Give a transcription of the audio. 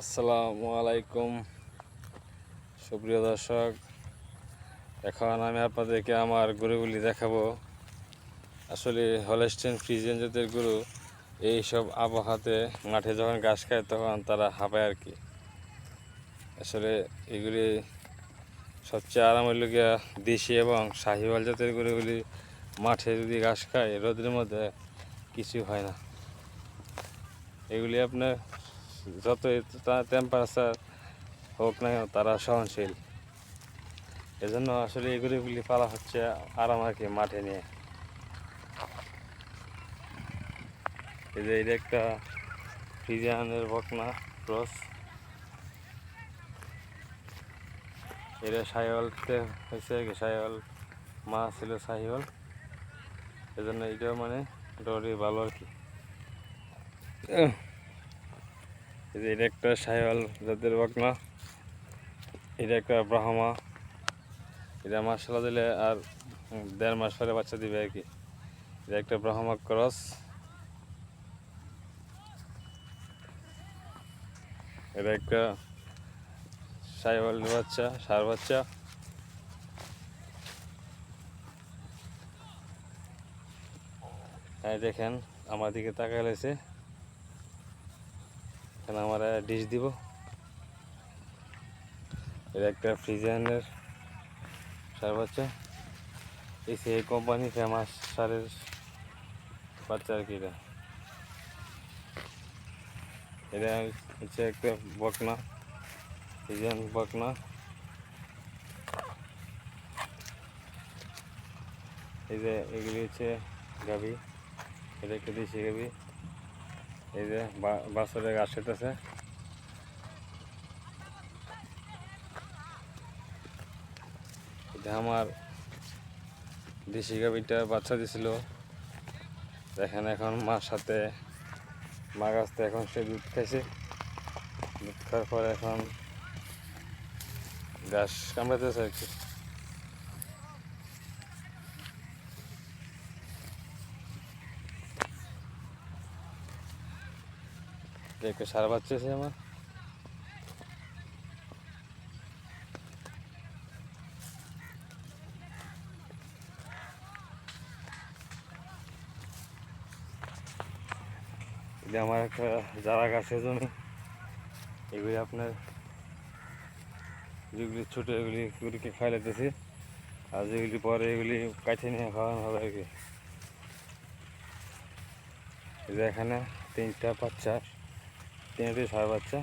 আসসালামু আলাইকুম। সুপ্রিয় দর্শক, এখন আমি আপনাদেরকে আমার গরুগুলি দেখাবো। আসলে হলেস্টেন ফ্রিজেন জাতের গরু এই সব আবহাওয়াতে মাঠে যখন ঘাস খায় তখন তারা হাঁপায় আর কি। আসলে এগুলি সবচেয়ে আরাম হইল গিয়া দেশি এবং শাহিওয়াল জাতের গরুগুলি মাঠে যদি ঘাস খায় রোদের মধ্যে কিছু হয় না। এগুলি আপনার যতই টেম্পারেচার হোক না কেন, তারা সহনশীল। এজন্য আসলে এগুলিগুলি পালা হচ্ছে আরাম আর কি মাঠে নিয়ে। এই যে এটা একটা ফ্রিজিয়ানের বকনা ক্রস। এটা সাইওয়ালতে হয়েছে সাইওয়াল মা ছিল সাইওয়াল। এজন্য এটাও মানে মোটামুটি ভালো আর কি। এটা একটা সাইওয়াল জাতের বকনা এটা একটা ব্রাহ্মা। এটা মাসালা দিলে আর দেড় মাস পরে বাচ্চা দিবে আর কি। এটা একটা ব্রাহ্মা ক্রস এটা একটা সাইওয়াল বাচ্চা, সার বাচ্চা। দেখেন, আমার দিকে তাকায় রয়েছে এখানে আমরা ডিশ দিব। এটা একটা ফ্রিজিয়ানের সার বাচ্চা এই সেই কোম্পানি ফেমাস সারের বাচ্চা আর কি এটা। এটা হচ্ছে একটা বকনা ফ্রিজিয়ান বকনা। এই যে এগুলি হচ্ছে গাভি। এটা একটা দেশি গাভি। এই যে বা- বাছরে গাছ খেতেছে এটা আমার দেশি গাভিটা বাচ্চা দিছিল। দেখেন এখন মার সাথে মা গাছতে এখন সে দুধ খাইছে। দুধ খাওয়ার পর এখন ঘাস কামড়াতেছে আর কি। একটা সারা বাচ্চা আমার। আমার একটা যারা গাছের জমি। এগুলি আপনার যেগুলি ছোটো, এগুলি এগুলিকে খাই লাগতেছি আর যেগুলি পরে এগুলি কাছে নিয়ে খাওয়ানো হবে আর কি। এখানে তিনটা বাচ্চা। তিনটে সার বাচ্চা